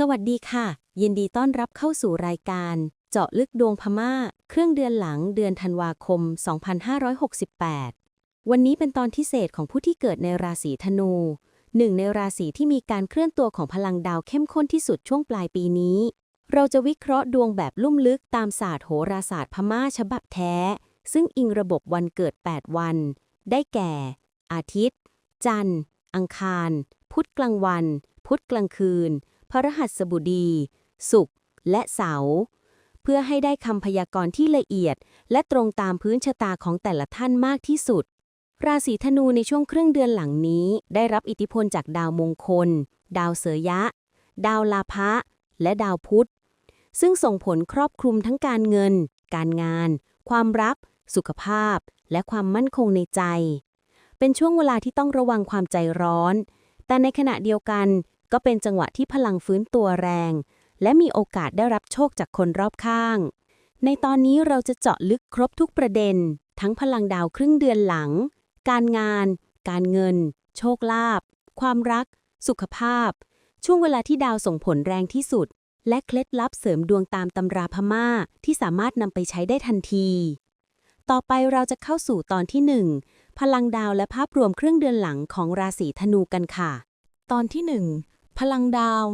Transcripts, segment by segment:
สวัสดีค่ะ ยินดีต้อนรับเข้าสู่รายการ เจาะลึกดวงพม่า เครื่องเดือนหลังเดือนธันวาคม 2568 วันนี้เป็นตอนพิเศษของผู้ที่เกิดในราศีธนู หนึ่งในราศีที่มีการเคลื่อนตัวของพลังดาวเข้มข้นที่สุดช่วงปลายปีนี้ เราจะวิเคราะห์ดวงแบบลุ่มลึกตามศาสตร์โหราศาสตร์พม่าฉบับแท้ ซึ่งอิงระบบวันเกิด 8 วัน ได้แก่ อาทิตย์ จันทร์ อังคาร พุธกลางวัน พุธกลางคืน พฤหัสบดี ศุกร์และเสาร์เพื่อให้ได้คำพยากรณ์ที่ละเอียด และตรงตามพื้นชะตาของแต่ละท่านมากที่สุด ราศีธนูในช่วงครึ่งเดือนหลังนี้ ได้รับอิทธิพลจากดาวมงคล ดาวเสยยะ ดาวลาภะและดาวพุธ ซึ่งส่งผลครอบคลุมทั้งการเงิน การงาน ความรัก สุขภาพ และความมั่นคงในใจ เป็นช่วงเวลาที่ต้องระวังความใจร้อน แต่ในขณะเดียวกัน ก็เป็นจังหวะที่พลังฟื้นตัวแรง และมีโอกาสได้รับโชคจากคนรอบข้าง ในตอนนี้เราจะเจาะลึกครบทุกประเด็น ทั้งพลังดาวครึ่งเดือนหลัง การงาน การเงิน โชคลาภความรัก สุขภาพ ช่วงเวลาที่ดาวส่งผลแรงที่สุด และเคล็ดลับเสริมดวงตามตำราพม่าที่สามารถนำไปใช้ได้ทันที ต่อไปเราจะเข้าสู่ตอนที่ 1 พลังดาวและภาพรวมครึ่งเดือนหลังของราศีธนูกันค่ะ ตอนที่ 1 พลังดาว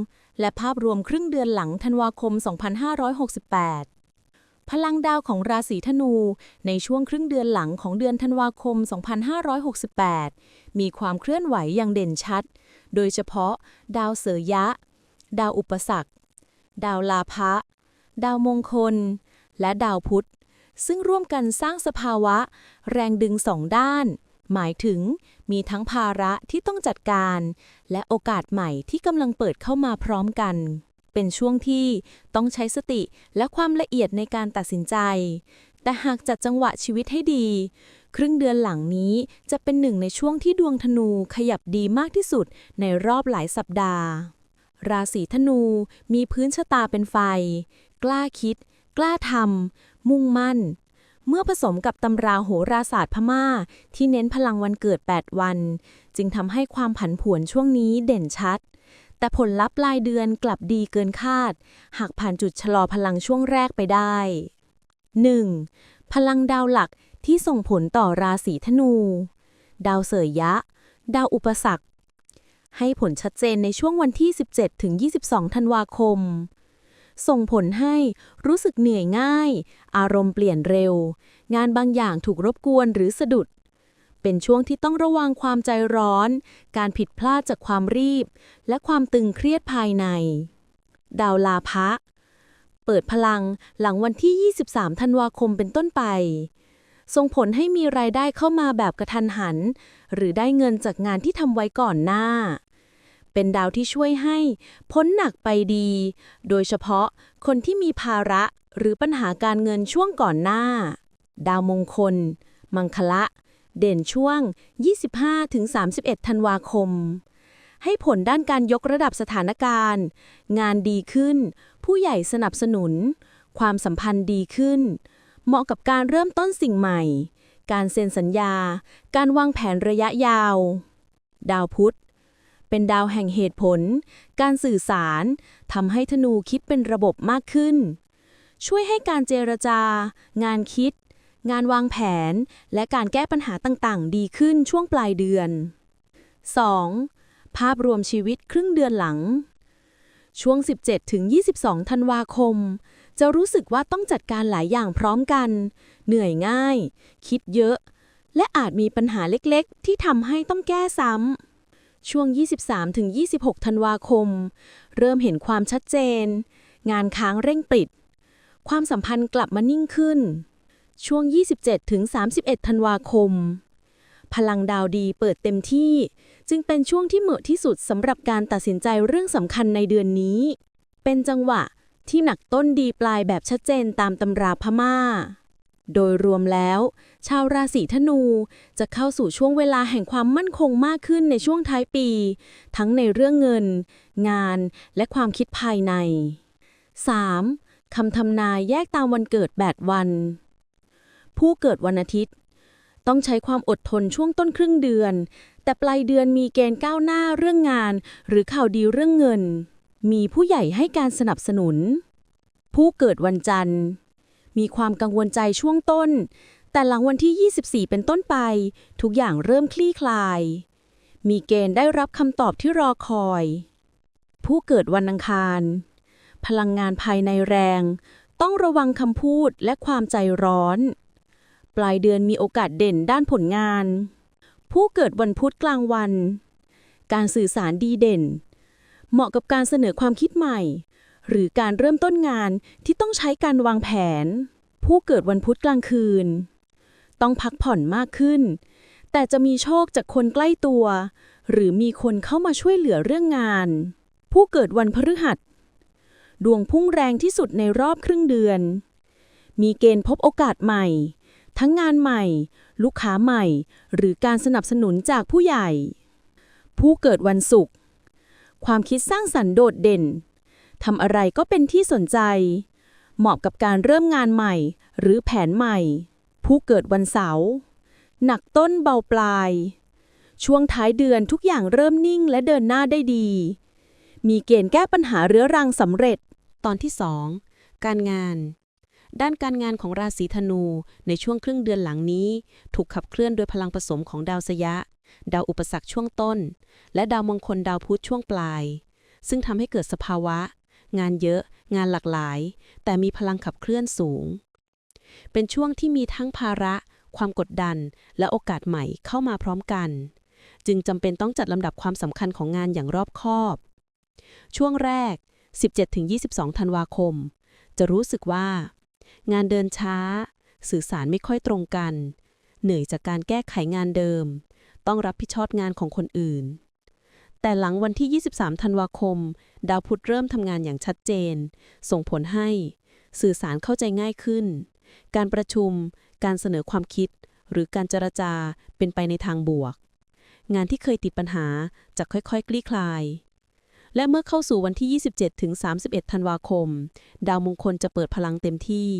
และภาพรวมครึ่งเดือนหลังธันวาคม 2568 พลังดาวของราศีธนู ในช่วงครึ่งเดือนหลังของเดือนธันวาคม 2568 มีความเคลื่อนไหวอย่างเด่นชัด โดยเฉพาะ ดาวเสยยะ ดาวอุปสรรค ดาวลาภะ ดาวมงคล และดาวพุธ ซึ่งร่วมกันสร้างสภาวะ แรงดึงสองด้าน หมายถึงมีทั้งภาระที่ต้องจัดการ และโอกาสใหม่ที่กำลังเปิดเข้ามาพร้อมกัน เป็นช่วงที่ต้องใช้สติและความละเอียดในการตัดสินใจ แต่หากจัดจังหวะชีวิตให้ดี ครึ่งเดือนหลังนี้จะเป็นหนึ่งในช่วงที่ดวงธนูขยับดีมากที่สุดในรอบหลายสัปดาห์ ราศีธนูมีพื้นชะตาเป็นไฟ กล้าคิด กล้าทำมุ่งมั่น เมื่อผสมกับตำราโหราศาสตร์พม่า ที่เน้นพลังวันเกิด 8 วัน จึงทำให้ความผันผวนช่วงนี้เด่นชัด แต่ผลลัพธ์รายเดือนกลับดีเกินคาด หากผ่านจุดชะลอพลังช่วงแรกไปได้ 1. พลังดาวหลักที่ส่งผลต่อราศีธนู ดาวเสยยะ ดาวอุปสรรค ให้ผลชัดเจนในช่วงวันที่ 17ถึง22 ธันวาคม ส่งผลให้รู้สึกเหนื่อยง่าย อารมณ์เปลี่ยนเร็ว งานบางอย่างถูกรบกวนหรือสะดุด เป็นช่วงที่ต้องระวังความใจร้อน การผิดพลาดจากความรีบ และความตึงเครียดภายใน ดาวลาภะเปิดพลังหลังวันที่ 23 ธันวาคมเป็นต้นไปส่งผลให้มีรายได้เข้ามาแบบกระทันหัน หรือได้เงินจากงานที่ทำไว้ก่อนหน้า เป็นดาวที่ช่วยให้พ้นหนักไปดี โดยเฉพาะคนที่มีภาระหรือปัญหาการเงินช่วงก่อนหน้า ดาวมงคล มังคละ เด่นช่วง 25-31 ธันวาคม ให้ผลด้านการยกระดับสถานการณ์ งานดีขึ้น ผู้ใหญ่สนับสนุน ความสัมพันธ์ดีขึ้น เหมาะกับการเริ่มต้นสิ่งใหม่ การเซ็นสัญญา การวางแผนระยะยาว ดาวพุธ เป็นดาวแห่งเหตุผล การสื่อสารทำให้ธนูคิดเป็นระบบมากขึ้น ช่วยให้การเจรจา งานคิด งานวางแผน และการแก้ปัญหาต่างๆ ดีขึ้นช่วงปลายเดือน 2. ภาพรวมชีวิตครึ่งเดือนหลัง ช่วง 17 ถึง 22 ธันวาคม จะรู้สึกว่าต้องจัดการหลายอย่างพร้อมกัน เหนื่อยง่าย คิดเยอะ และอาจมีปัญหาเล็กๆ ที่ทำให้ต้องแก้ซ้ำ ช่วง 23ถึง26 ธันวาคม เริ่มเห็นความชัดเจน งานค้างเร่งปิด ความสัมพันธ์กลับมานิ่งขึ้น ช่วง 27ถึง31 ธันวาคม พลังดาวดีเปิดเต็มที่ จึงเป็นช่วงที่เหมาะที่สุดสำหรับการตัดสินใจเรื่องสำคัญในเดือนนี้ เป็นจังหวะที่หนักต้นดีปลายแบบชัดเจนตามตำราพม่า โดยรวมแล้ว ชาวราศีธนู จะเข้าสู่ช่วงเวลาแห่งความมั่นคงมากขึ้นในช่วงท้ายปี ทั้งในเรื่องเงิน งานและความคิดภายใน 3. คำทำนายแยกตามวันเกิด 8 วัน ผู้เกิดวันอาทิตย์ ต้องใช้ความอดทนช่วงต้นครึ่งเดือน แต่ปลายเดือนมีเกณฑ์ก้าวหน้าเรื่องงาน หรือข่าวดีเรื่องเงิน มีผู้ใหญ่ให้การสนับสนุน ผู้เกิดวันจันทร์ มีความกังวลใจช่วงต้น แต่หลังวันที่ 24 เป็นต้นไป ทุกอย่างเริ่มคลี่คลาย มีเกณฑ์ได้รับคำตอบที่รอคอย ผู้เกิดวันอังคาร พลังงานภายในแรง ต้องระวังคำพูดและความใจร้อน ปลายเดือนมีโอกาสเด่นด้านผลงาน ผู้เกิดวันพุธกลางวัน การสื่อสารดีเด่น เหมาะกับการเสนอความคิดใหม่ หรือการเริ่มต้นงานที่ต้องใช้การวางแผน ผู้เกิดวันพุธกลางคืน ต้องพักผ่อนมากขึ้น แต่จะมีโชคจากคนใกล้ตัว หรือมีคนเข้ามาช่วยเหลือเรื่องงาน ผู้เกิดวันพฤหัส ดวงพุ่งแรงที่สุดในรอบครึ่งเดือน มีเกณฑ์พบโอกาสใหม่ ทั้งงานใหม่ ลูกค้าใหม่ หรือการสนับสนุนจากผู้ใหญ่ ผู้เกิดวันศุกร์ความคิดสร้างสรรค์โดดเด่น ทำอะไรก็เป็นที่สนใจ เหมาะกับการเริ่มงานใหม่ หรือแผนใหม่ ผู้เกิดวันเสาร์หนักต้นเบาปลาย ช่วงท้ายเดือนทุกอย่างเริ่มนิ่งและเดินหน้าได้ดี มีเกณฑ์แก้ปัญหาเรื้อรังสำเร็จ ตอนที่2การงาน ด้านการงานของราศีธนูในช่วงครึ่งเดือนหลังนี้ ถูกขับเคลื่อนโดยพลังผสมของดาวสยะ ดาวอุปสรรคช่วงต้น และดาวมงคลดาวพุธช่วงปลาย ซึ่งทำให้เกิดสภาวะ งานเยอะ งานหลากหลาย แต่มีพลังขับเคลื่อนสูง เป็นช่วงที่มีทั้งภาระ ความกดดัน และโอกาสใหม่เข้ามาพร้อมกัน จึงจำเป็นต้องจัดลำดับความสำคัญของงานอย่างรอบคอบ ช่วงแรก 17-22 ธันวาคม จะรู้สึกว่า งานเดินช้า สื่อสารไม่ค่อยตรงกัน เหนื่อยจากการแก้ไขงานเดิม ต้องรับผิดชอบงานของคนอื่น แต่หลังวันที่ 23 ธันวาคม ดาวพุธเริ่มทำงานอย่างชัดเจน ส่งผลให้ สื่อสารเข้าใจง่ายขึ้น การประชุม การเสนอความคิด หรือการเจรจาเป็นไปในทางบวก งานที่เคยติดปัญหาจะค่อยๆ คลี่คลาย และเมื่อเข้าสู่วันที่ 27 ถึง 31 ธันวาคม ดาวมงคลจะเปิดพลังเต็มที่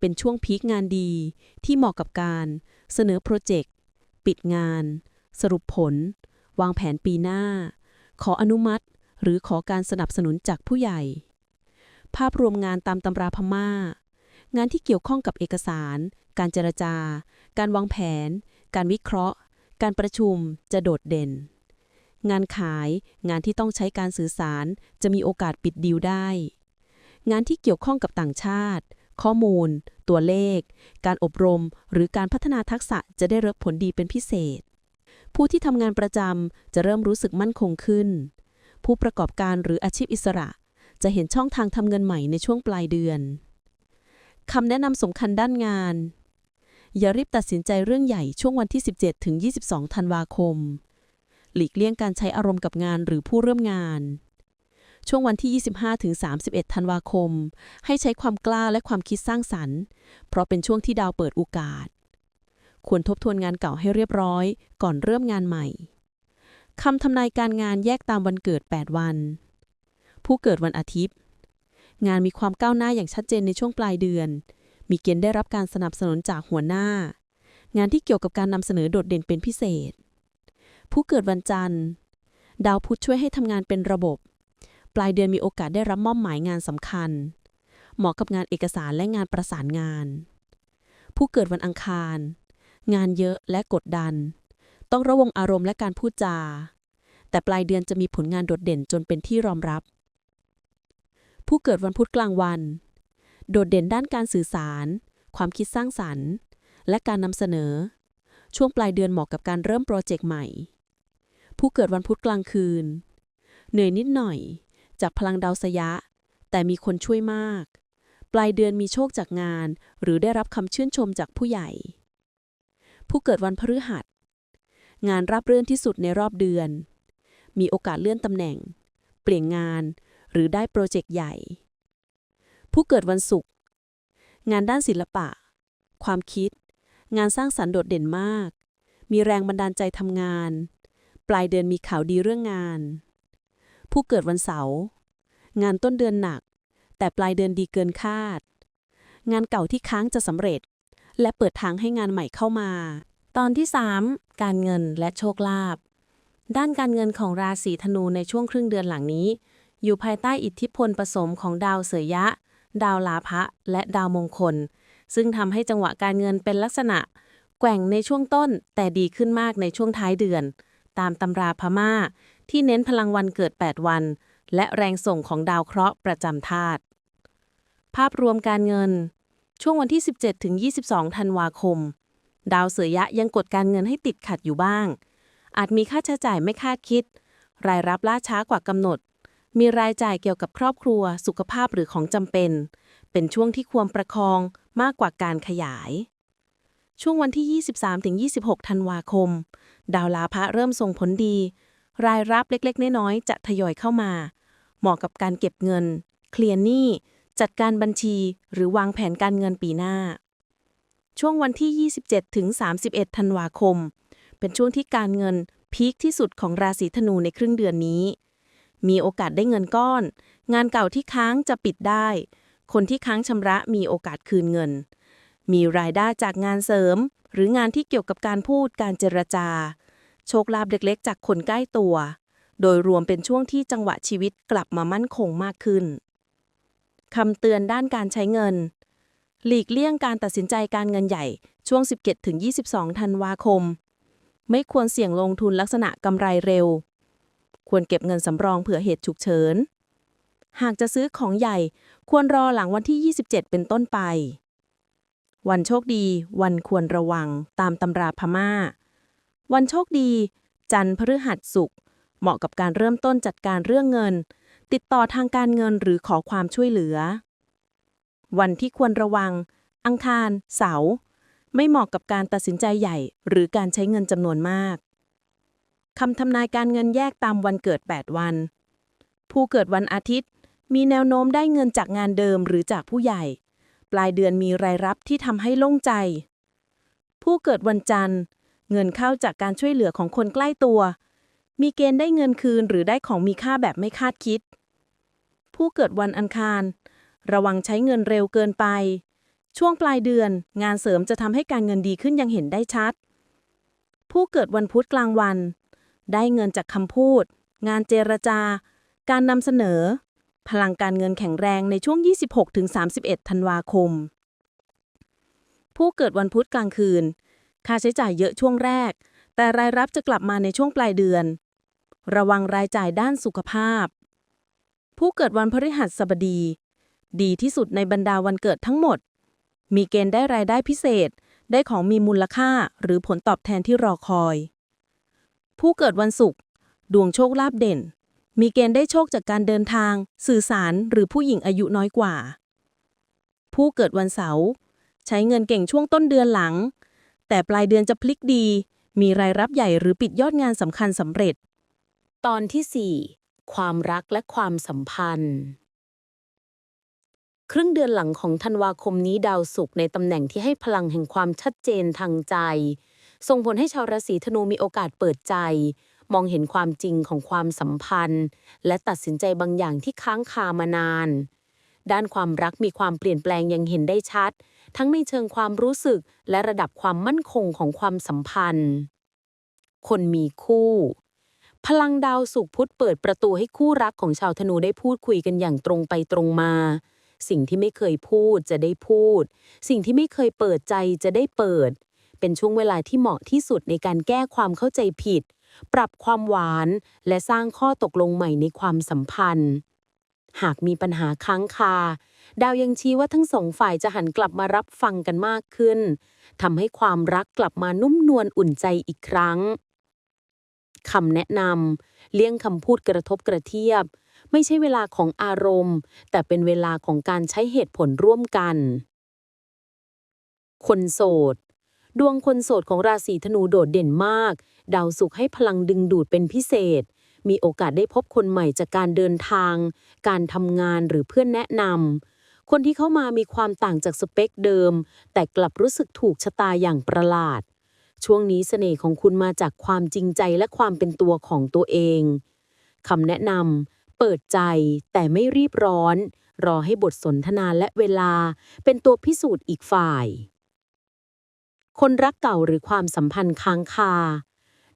เป็นช่วงพีคงานดี ที่เหมาะกับการ เสนอโปรเจกต์ ปิดงาน สรุปผล วางแผนปีหน้า ขออนุมัติ หรือขอการสนับสนุนจากผู้ใหญ่ ภาพรวมงานตามตำราพม่า งานที่เกี่ยวข้องกับเอกสาร การเจรจา การวางแผน การวิเคราะห์ การประชุมจะโดดเด่น งานขาย งานที่ต้องใช้การสื่อสาร จะมีโอกาสปิดดีลได้ งานที่เกี่ยวข้องกับต่างชาติ ข้อมูล ตัวเลข การอบรม หรือการพัฒนาทักษะจะได้รับผลดีเป็นพิเศษ ผู้ที่ทำงานประจำจะเริ่มรู้สึกมั่นคงขึ้น ผู้ประกอบการหรืออาชีพอิสระ จะเห็นช่องทางทำเงินใหม่ในช่วงปลายเดือนคำแนะนำสำคัญด้านงาน อย่ารีบตัดสินใจเรื่องใหญ่ช่วงวันที่ 17 ถึง 22 ธันวาคม หลีกเลี่ยงการใช้อารมณ์กับงานหรือผู้เริ่มงาน ช่วงวันที่ 25 ถึง 31 ธันวาคม ให้ใช้ความกล้าและความคิดสร้างสรรค์ เพราะเป็นช่วงที่ดาวเปิดโอกาส ควรทบทวนงานเก่าให้เรียบร้อย ก่อนเริ่มงานใหม่คำทำนายการงานแยกตามวันเกิด 8 วัน ผู้เกิดวันอาทิตย์ งานมีความก้าวหน้าอย่างชัดเจนในช่วงปลายเดือน มีเกณฑ์ได้รับการสนับสนุนจากหัวหน้า งานที่เกี่ยวกับการนำเสนอโดดเด่นเป็นพิเศษ ผู้เกิดวันจันทร์ ดาวพุธช่วยให้ทำงานเป็นระบบ ปลายเดือนมีโอกาสได้รับมอบหมายงานสำคัญ เหมาะกับงานเอกสารและงานประสานงาน ผู้เกิดวันอังคาร งานเยอะและกดดัน ต้องระวังอารมณ์และการพูดจา แต่ปลายเดือนจะมีผลงานโดดเด่นจนเป็นที่ยอมรับ ผู้เกิดวันพุธกลางวัน โดดเด่นด้านการสื่อสาร ความคิดสร้างสรรค์ และการนำเสนอ ช่วงปลายเดือนเหมาะกับการเริ่มโปรเจกต์ใหม่ ผู้เกิดวันพุธกลางคืน เหนื่อยนิดหน่อย จากพลังดาวสยะ แต่มีคนช่วยมาก ปลายเดือนมีโชคจากงาน หรือได้รับคำชื่นชมจากผู้ใหญ่ ผู้เกิดวันพฤหัส งานราบเรื่อนที่สุดในรอบเดือน มีโอกาสเลื่อนตำแหน่ง เปลี่ยนงาน หรือได้โปรเจกต์ใหญ่ ผู้เกิดวันศุกร์ งานด้านศิลปะ ความคิด งานสร้างสรรค์โดดเด่นมาก มีแรงบันดาลใจทำงาน ปลายเดือนมีข่าวดีเรื่องงาน ผู้เกิดวันเสาร์ งานต้นเดือนหนัก แต่ปลายเดือนดีเกินคาด งานเก่าที่ค้างจะสำเร็จ และเปิดทางให้งานใหม่เข้ามา ตอนที่ 3 การเงินและโชคลาภด้านการเงินของราศีธนูในช่วงครึ่งเดือนหลังนี้ อยู่ภายใต้อิทธิพลผสมของดาวเสือยะ ดาวลาภะและดาวมงคล ซึ่งทำให้จังหวะการเงินเป็นลักษณะ แกว่งในช่วงต้นแต่ดีขึ้นมากในช่วงท้ายเดือน ตามตำราพม่า ที่เน้นพลังวันเกิด 8 วัน และแรงส่งของดาวเคราะห์ประจำธาตุภาพรวมการเงิน ช่วงวันที่ 17 ถึง 22 ธันวาคม ดาวเสือยะยังกดการเงินให้ติดขัดอยู่บ้าง อาจมีค่าใช้จ่ายไม่คาดคิด รายรับล่าช้ากว่ากำหนด มีรายจ่ายเกี่ยวกับครอบครัว สุขภาพหรือของจำเป็น เป็นช่วงที่ควรประคองมากกว่าการขยาย ช่วงวันที่ 23-26 ธันวาคม ดาวลาภะเริ่มส่งผลดี รายรับเล็กๆ น้อยๆ จะทยอยเข้ามา เหมาะกับการเก็บเงิน เคลียร์หนี้ จัดการบัญชี หรือวางแผนการเงินปีหน้า ช่วงวันที่ 27-31 ธันวาคม เป็นช่วงที่การเงินพีคที่สุดของราศีธนูในครึ่งเดือนนี้ มีโอกาสได้เงินก้อน งานเก่าที่ค้างจะปิดได้ คนที่ค้างชำระมีโอกาสคืนเงิน มีรายได้จากงานเสริม หรืองานที่เกี่ยวกับการพูดการเจรจา โชคลาภเล็กๆ จากคนใกล้ตัว โดยรวมเป็นช่วงที่จังหวะชีวิตกลับมามั่นคงมากขึ้น คำเตือนด้านการใช้เงิน หลีกเลี่ยงการตัดสินใจการเงินใหญ่ช่วง 17-22 ธันวาคม ไม่ควรเสี่ยงลงทุนลักษณะกำไรเร็ว ควรเก็บเงินสำรองเผื่อเหตุฉุกเฉิน หากจะซื้อของใหญ่ควรรอหลังวันที่ 27 เป็นต้นไป วันโชคดี วันควรระวังตามตำราพม่า วันโชคดี จันทร์พฤหัสศุกร์เหมาะกับการเริ่มต้นจัดการเรื่องเงิน ติดต่อทางการเงินหรือขอความช่วยเหลือ วันที่ควรระวัง อังคาร เสาร์ไม่เหมาะกับการตัดสินใจใหญ่ หรือการใช้เงินจำนวนมากคำทำนายการเงินแยกตามวันเกิด 8 วัน ผู้เกิดวันอาทิตย์ มีแนวโน้มได้เงินจากงานเดิมหรือจากผู้ใหญ่ ปลายเดือนมีรายรับที่ทำให้โล่งใจ ผู้เกิดวันจันทร์ เงินเข้าจากการช่วยเหลือของคนใกล้ตัว มีเกณฑ์ได้เงินคืนหรือได้ของมีค่าแบบไม่คาดคิด ผู้เกิดวันอังคาร ระวังใช้เงินเร็วเกินไป ช่วงปลายเดือน งานเสริมจะทำให้การเงินดีขึ้นยังเห็นได้ชัด ผู้เกิดวันพุธกลางวัน ได้เงินจากคำพูด งานเจรจา การนำเสนอ พลังการเงินแข็งแรงในช่วง 26-31 ธันวาคม ผู้เกิดวันพุธกลางคืน ค่าใช้จ่ายเยอะช่วงแรก แต่รายรับจะกลับมาในช่วงปลายเดือนระวังรายจ่ายด้านสุขภาพ ผู้เกิดวันพฤหัสบดี ดีที่สุดในบรรดาวันเกิดทั้งหมด มีเกณฑ์ได้รายได้พิเศษ ได้ของมีมูลค่าหรือผลตอบแทนที่รอคอย ผู้เกิดวันศุกร์ดวงโชคลาภเด่น มีเกณฑ์ได้โชคจากการเดินทาง สื่อสารหรือผู้หญิงอายุน้อยกว่า ผู้เกิดวันเสาร์ใช้เงินเก่งช่วงต้นเดือนหลัง แต่ปลายเดือนจะพลิกดี มีรายรับใหญ่หรือปิดยอดงานสำคัญสำเร็จ ตอนที่ 4 ความรักและความสัมพันธ์ ครึ่งเดือนหลังของธันวาคมนี้ดาวศุกร์ในตำแหน่งที่ให้พลังแห่งความชัดเจนทางใจ ส่งผลให้ชาวราศีธนูมีโอกาสเปิดใจ มองเห็นความจริงของความสัมพันธ์ และตัดสินใจบางอย่างที่ค้างคามานาน ด้านความรักมีความเปลี่ยนแปลงยังเห็นได้ชัด ทั้งในเชิงความรู้สึกและระดับความมั่นคงของความสัมพันธ์ คนมีคู่ พลังดาวสุขพุธเปิดประตูให้คู่รักของชาวธนูได้พูดคุยกันอย่างตรงไปตรงมา สิ่งที่ไม่เคยพูดจะได้พูด สิ่งที่ไม่เคยเปิดใจจะได้เปิด เป็นช่วงเวลาที่เหมาะที่สุดในการแก้ความเข้าใจผิด ปรับความหวาน และสร้างข้อตกลงใหม่ในความสัมพันธ์ หากมีปัญหาค้างคา ดาวยังชี้ว่าทั้งสองฝ่ายจะหันกลับมารับฟังกันมากขึ้นทำให้ความรักกลับมานุ่มนวลอุ่นใจอีกครั้ง คำแนะนำเลี่ยงคำพูดกระทบกระเทียบ ไม่ใช่เวลาของอารมณ์ แต่เป็นเวลาของการใช้เหตุผลร่วมกัน คนโสด ดวงคนโสดของราศีธนูโดดเด่นมาก ดาวสุขให้พลังดึงดูดเป็นพิเศษ มีโอกาสได้พบคนใหม่จากการเดินทาง การทำงานหรือเพื่อนแนะนำคนที่เข้ามามีความต่างจากสเปคเดิม แต่กลับรู้สึกถูกชะตาอย่างประหลาด ช่วงนี้เสน่ห์ของคุณมาจากความจริงใจและความเป็นตัวของตัวเองคำแนะนำเปิดใจแต่ไม่รีบร้อน รอให้บทสนทนาและเวลา เป็นตัวพิสูจน์อีกฝ่าย คนรักเก่าหรือความสัมพันธ์ค้างคา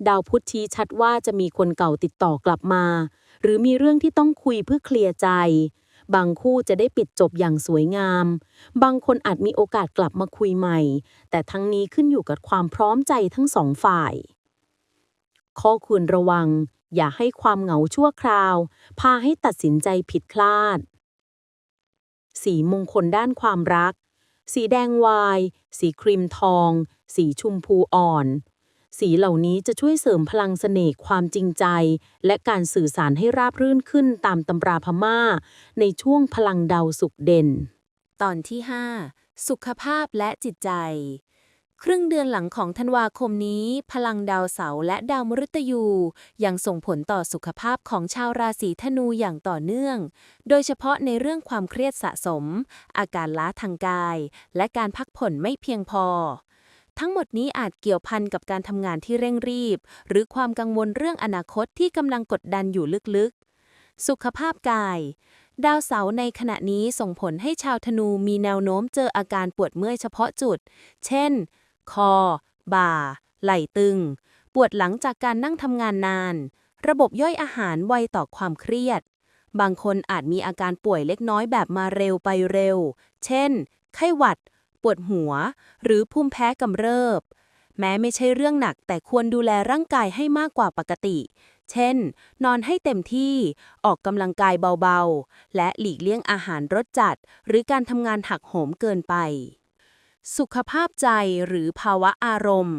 ดาวพุธชี้ชัดว่าจะมีคนเก่าติดต่อกลับมา หรือมีเรื่องที่ต้องคุยเพื่อเคลียร์ใจ บางคู่จะได้ปิดจบอย่างสวยงาม บางคนอาจมีโอกาสกลับมาคุยใหม่ แต่ทั้งนี้ขึ้นอยู่กับความพร้อมใจทั้งสองฝ่าย ข้อควรระวัง อย่าให้ความเหงาชั่วคราว พาให้ตัดสินใจผิดพลาด สีมงคลด้านความรัก สีแดงวาย สีครีมทอง สีชมพูอ่อน สีเหล่านี้จะช่วยเสริมพลังเสน่ห์ความจริงใจ และการสื่อสารให้ราบรื่นขึ้นตามตำราพม่า ในช่วงพลังดาวสุขเด่น ตอนที่ 5 สุขภาพและจิตใจ ครึ่งเดือนหลังของธันวาคมนี้ พลังดาวเสาร์และดาวมฤตยู ยังส่งผลต่อสุขภาพของชาวราศีธนูอย่างต่อเนื่อง โดยเฉพาะในเรื่องความเครียดสะสม อาการล้าทางกาย และการพักผ่อนไม่เพียงพอ ทั้งหมดนี้อาจเกี่ยวพันกับการทำงานที่เร่งรีบ หรือความกังวลเรื่องอนาคตที่กำลังกดดันอยู่ลึกๆ สุขภาพกาย ดาวเสาร์ในขณะนี้ส่งผลให้ชาวธนูมีแนวโน้มเจออาการปวดเมื่อยเฉพาะจุด เช่น คอ บ่า ไหล่ตึง ปวดหลังจากการนั่งทำงานนาน ระบบย่อยอาหารไวต่อความเครียด บางคนอาจมีอาการป่วยเล็กน้อยแบบมาเร็วไปเร็ว เช่น ไข้หวัด ปวดหัว หรือภูมิแพ้กำเริบ แม้ไม่ใช่เรื่องหนักแต่ควรดูแลร่างกายให้มากกว่าปกติ เช่น นอนให้เต็มที่ ออกกำลังกายเบาๆ และหลีกเลี่ยงอาหารรสจัด หรือการทำงานหักโหมเกินไป สุขภาพใจหรือภาวะอารมณ์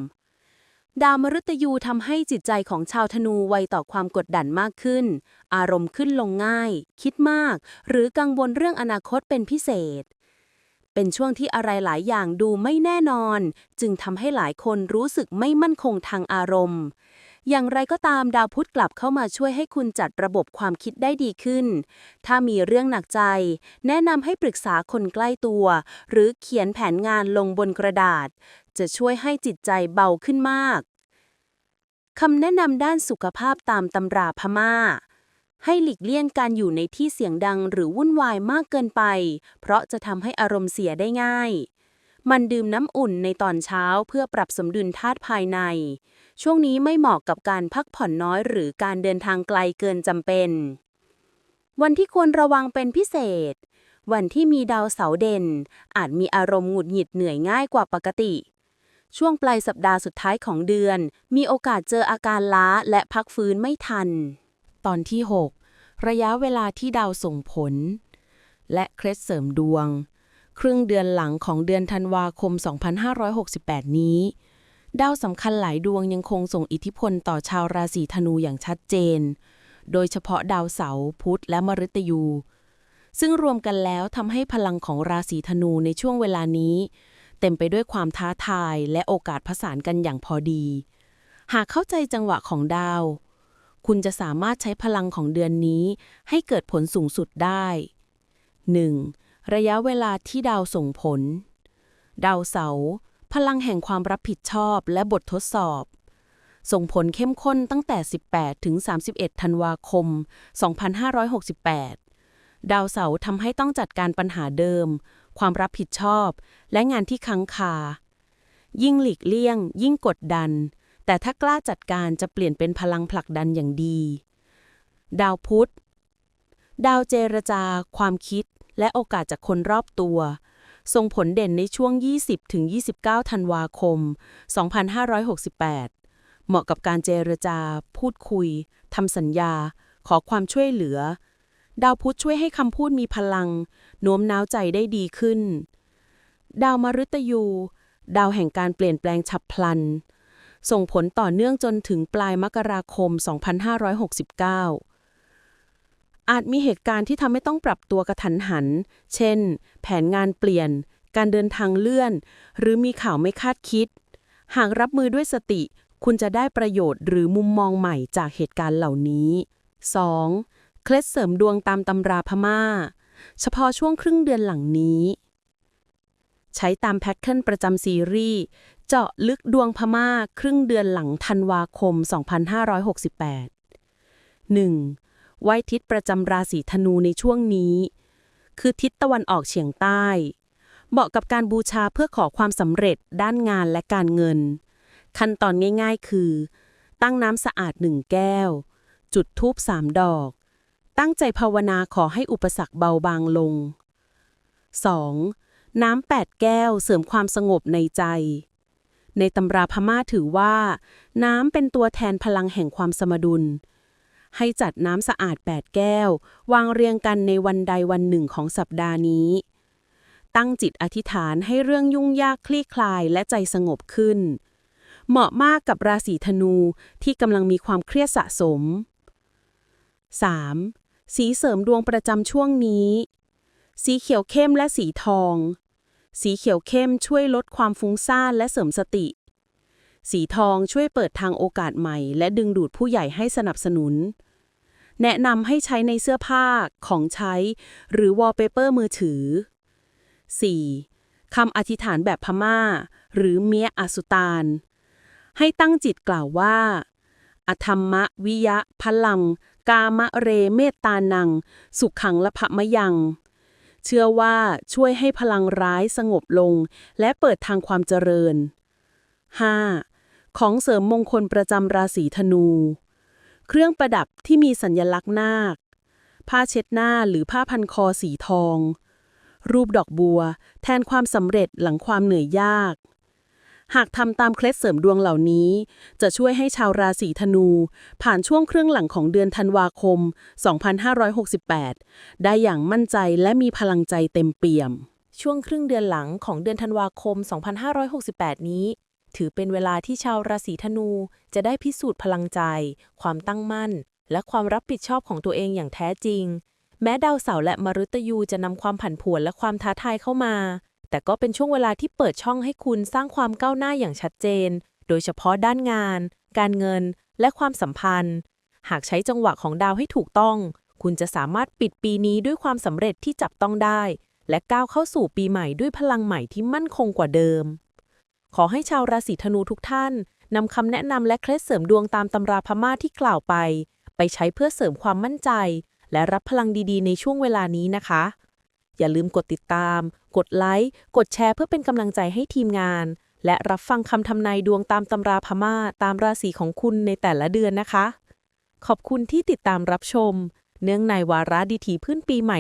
ดาวมฤตยูทำให้จิตใจของชาวธนูไวต่อความกดดันมากขึ้น อารมณ์ขึ้นลงง่าย คิดมาก หรือกังวลเรื่องอนาคตเป็นพิเศษ เป็นช่วงที่อะไรหลายอย่างดูไม่แน่นอน จึงทำให้หลายคนรู้สึกไม่มั่นคงทางอารมณ์ อย่างไรก็ตามดาวพุธกลับเข้ามาช่วยให้คุณจัดระบบความคิดได้ดีขึ้น ถ้ามีเรื่องหนักใจ แนะนำให้ปรึกษาคนใกล้ตัว หรือเขียนแผนงานลงบนกระดาษ จะช่วยให้จิตใจเบาขึ้นมากคำแนะนำด้านสุขภาพตามตำราพม่า ให้หลีกเลี่ยงการอยู่ในที่เสียงดังหรือวุ่นวายมากเกินไป เพราะจะทำให้อารมณ์เสียได้ง่าย มันดื่มน้ำอุ่นในตอนเช้าเพื่อปรับสมดุลธาตุภายใน ช่วงนี้ไม่เหมาะกับการพักผ่อนน้อยหรือการเดินทางไกลเกินจำเป็น วันที่ควรระวังเป็นพิเศษ วันที่มีดาวเสาร์เด่น อาจมีอารมณ์หงุดหงิดเหนื่อยง่ายกว่าปกติช่วงปลายสัปดาห์สุดท้ายของเดือน มีโอกาสเจออาการล้าและพักฟื้นไม่ทัน ตอนที่ 6 ระยะเวลาที่ดาวส่งผล และเคล็ดเสริมดวง ครึ่งเดือนหลังของเดือนธันวาคม 2568 นี้ ดาวสำคัญหลายดวงยังคงส่งอิทธิพลต่อชาวราศีธนูอย่างชัดเจน โดยเฉพาะดาวเสาร์พุธและมฤตยู ซึ่งรวมกันแล้วทำให้พลังของราศีธนูในช่วงเวลานี้ เต็มไปด้วยความท้าทายและโอกาสผสานกันอย่างพอดี หากเข้าใจจังหวะของดาว คุณจะสามารถใช้พลังของเดือนนี้ ให้เกิดผลสูงสุดได้ 1. ระยะเวลาที่ดาวส่งผล ดาวเสาร์พลังแห่งความรับผิดชอบและบททดสอบ ส่งผลเข้มข้นตั้งแต่ 18 ถึง 31 ธันวาคม 2568 ดาวเสาร์ทำให้ต้องจัดการปัญหาเดิม ความรับผิดชอบ และงานที่ค้างคา ยิ่งหลีกเลี่ยง ยิ่งกดดัน แต่ถ้ากล้าจัดการจะเปลี่ยนเป็นพลังผลักดันอย่างดี ดาวพุธ ดาวเจรจา ความคิด และโอกาสจากคนรอบตัว ส่งผลเด่นในช่วง 20-29 ธันวาคม 2568 เหมาะกับการเจรจา พูดคุย ทำสัญญา ขอความช่วยเหลือ ดาวพุธช่วยให้คำพูดมีพลัง โน้มน้าวใจได้ดีขึ้น ดาวมฤตยู ดาวแห่งการเปลี่ยนแปลงฉับพลัน ส่งผลต่อเนื่องจนถึงปลายมกราคม 2569 อาจมีเหตุการณ์ที่ทำให้ต้องปรับตัวกระทันหัน เช่น แผนงานเปลี่ยน การเดินทางเลื่อน หรือมีข่าวไม่คาดคิด หากรับมือด้วยสติ คุณจะได้ประโยชน์หรือมุมมองใหม่จากเหตุการณ์เหล่านี้ 2. เคล็ดเสริมดวงตามตำราพม่า เฉพาะช่วงครึ่งเดือนหลังนี้ใช้ตามแพทเทิร์นประจำซีรีส์ เจาะลึกดวงพม่าครึ่งเดือนหลังธันวาคม 2568 1. ไว้ทิศประจำราศีธนูในช่วงนี้ คือทิศตะวันออกเฉียงใต้เหมาะกับการบูชาเพื่อขอความสำเร็จด้านงานและการเงิน ขั้นตอนง่ายๆคือ ตั้งน้ำสะอาดหนึ่งแก้ว จุดธูปสามดอก ตั้งใจภาวนาขอให้อุปสรรคเบาบางลง 2. น้ำแปดแก้วเสริมความสงบในใจ ในตำราพม่าถือว่า น้ำเป็นตัวแทนพลังแห่งความสมดุล ให้จัดน้ำสะอาด 8 แก้ว วางเรียงกันในวันใดวันหนึ่งของสัปดาห์นี้ ตั้งจิตอธิษฐานให้เรื่องยุ่งยากคลี่คลายและใจสงบขึ้น เหมาะมากกับราศีธนูที่กำลังมีความเครียดสะสม 3. สีเสริมดวงประจำช่วงนี้ สีเขียวเข้มและสีทอง สีเขียวเข้มช่วยลดความฟุ้งซ่านและเสริมสติ สีทองช่วยเปิดทางโอกาสใหม่ และดึงดูดผู้ใหญ่ให้สนับสนุน แนะนำให้ใช้ในเสื้อผ้า ของใช้ หรือวอลเปเปอร์มือถือ 4. คำอธิษฐานแบบพม่า หรือเมียอสุตาน ให้ตั้งจิตกล่าวว่า อธรรมะวิยะพลัง กามะเรเมตตานัง สุขขังละพะมะยัง เชื่อว่าช่วยให้พลังร้ายสงบลง และเปิดทางความเจริญ 5. ของเสริมมงคลประจำราศีธนู เครื่องประดับที่มีสัญลักษณ์นาค ผ้าเช็ดหน้าหรือผ้าพันคอสีทอง รูปดอกบัว แทนความสำเร็จหลังความเหนื่อยยาก หากทำตามเคล็ดเสริมดวงเหล่านี้ จะช่วยให้ชาวราศีธนู ผ่านช่วงครึ่งหลังของเดือนธันวาคม 2568 ได้อย่างมั่นใจและมีพลังใจเต็มเปี่ยม ช่วงครึ่งเดือนหลังของเดือนธันวาคม 2568 นี้ ถือเป็นเวลาที่ชาวราศีธนูจะได้พิสูจน์พลังใจ ความตั้งมั่น และความรับผิดชอบของตัวเองอย่างแท้จริง แม้ดาวเสาร์และมฤตยูจะนำความผันผวนและความท้าทายเข้ามา แต่ก็เป็นช่วงเวลาที่เปิดช่องให้คุณสร้างความก้าวหน้าอย่างชัดเจน โดยเฉพาะด้านงาน การเงิน และความสัมพันธ์ หากใช้จังหวะของดาวให้ถูกต้อง คุณจะสามารถปิดปีนี้ด้วยความสำเร็จที่จับต้องได้ และก้าวเข้าสู่ปีใหม่ด้วยพลังใหม่ที่มั่นคงกว่าเดิม ขอให้ชาวราศีธนูทุกท่านนำคำแนะนำและเคล็ดเสริมดวงตามตำราพม่าที่กล่าวไป ไปใช้เพื่อเสริมความมั่นใจ และรับพลังดีๆ ในช่วงเวลานี้นะคะ อย่าลืมกดติดตาม กดไลค์ กดแชร์เพื่อเป็นกำลังใจให้ทีมงาน และรับฟังคำทำนายดวงตามตำราพม่าตามราศีของคุณในแต่ละเดือนนะคะ ขอบคุณที่ติดตามรับชม เนื่องในวาระดีถีพื้นปีใหม่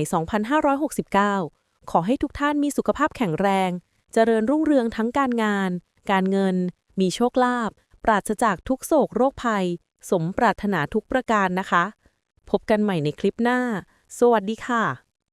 2569 ขอให้ทุกท่านมีสุขภาพแข็งแรง เจริญรุ่งเรืองทั้งการงาน การเงิน มีโชคลาภ ปราศจากทุกโศกโรคภัย สมปรารถนาทุกประการนะคะ พบกันใหม่ในคลิปหน้า สวัสดีค่ะ